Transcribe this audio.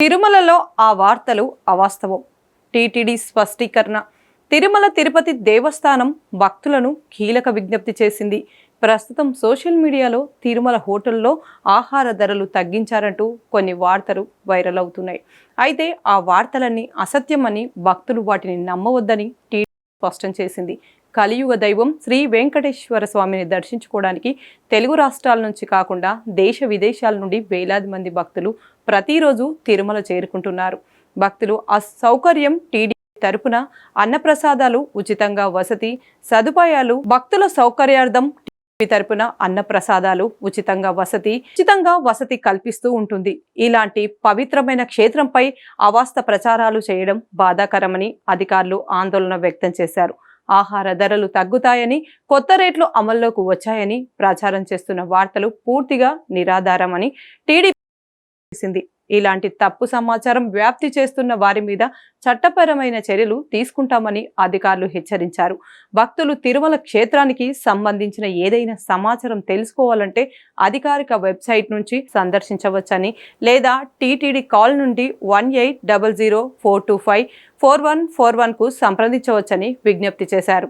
తిరుమలలో ఆ వార్తలు అవాస్తవం. టీటీడీ స్పష్టీకరణ. తిరుమల తిరుపతి దేవస్థానం భక్తులను కీలక విజ్ఞప్తి చేసింది. ప్రస్తుతం సోషల్ మీడియాలో తిరుమల హోటల్లో ఆహార ధరలు తగ్గించారంటూ కొన్ని వార్తలు వైరల్ అవుతున్నాయి. అయితే ఆ వార్తలన్నీ అసత్యమని భక్తులు వాటిని నమ్మవద్దని టీటీడీ స్పష్టం చేసింది. కలియుగ దైవం శ్రీ వెంకటేశ్వర స్వామిని దర్శించుకోవడానికి తెలుగు రాష్ట్రాల నుంచి కాకుండా దేశ విదేశాల నుండి వేలాది మంది భక్తులు ప్రతిరోజు తిరుమల చేరుకుంటున్నారు. భక్తులు ఆ సౌకర్యం టీడీ తరపున అన్నప్రసాదాలు ఉచితంగా వసతి సదుపాయాలు భక్తుల సౌకర్యార్థం టీడీ తరపున అన్నప్రసాదాలు ఉచితంగా వసతి ఉచితంగా వసతి కల్పిస్తూ ఉంటుంది. ఇలాంటి పవిత్రమైన క్షేత్రంపై అవాస్త ప్రచారాలు చేయడం బాధాకరమని అధికారులు ఆందోళన వ్యక్తం చేశారు. ఆహార ధరలు తగ్గుతాయని కొత్త రేట్లు అమల్లోకి వచ్చాయని ప్రచారం చేస్తున్న వార్తలు పూర్తిగా నిరాధారమని టీడీపీ చేసింది. ఇలాంటి తప్పు సమాచారం వ్యాప్తి చేస్తున్న వారి మీద చట్టపరమైన చర్యలు తీసుకుంటామని అధికారులు హెచ్చరించారు. భక్తులు తిరుమల క్షేత్రానికి సంబంధించిన ఏదైనా సమాచారం తెలుసుకోవాలంటే అధికారిక వెబ్సైట్ నుంచి సందర్శించవచ్చని లేదా టీటీడీ కాల్ నుండి one eight double zero four two five four one four వన్కు సంప్రదించవచ్చని విజ్ఞప్తి చేశారు.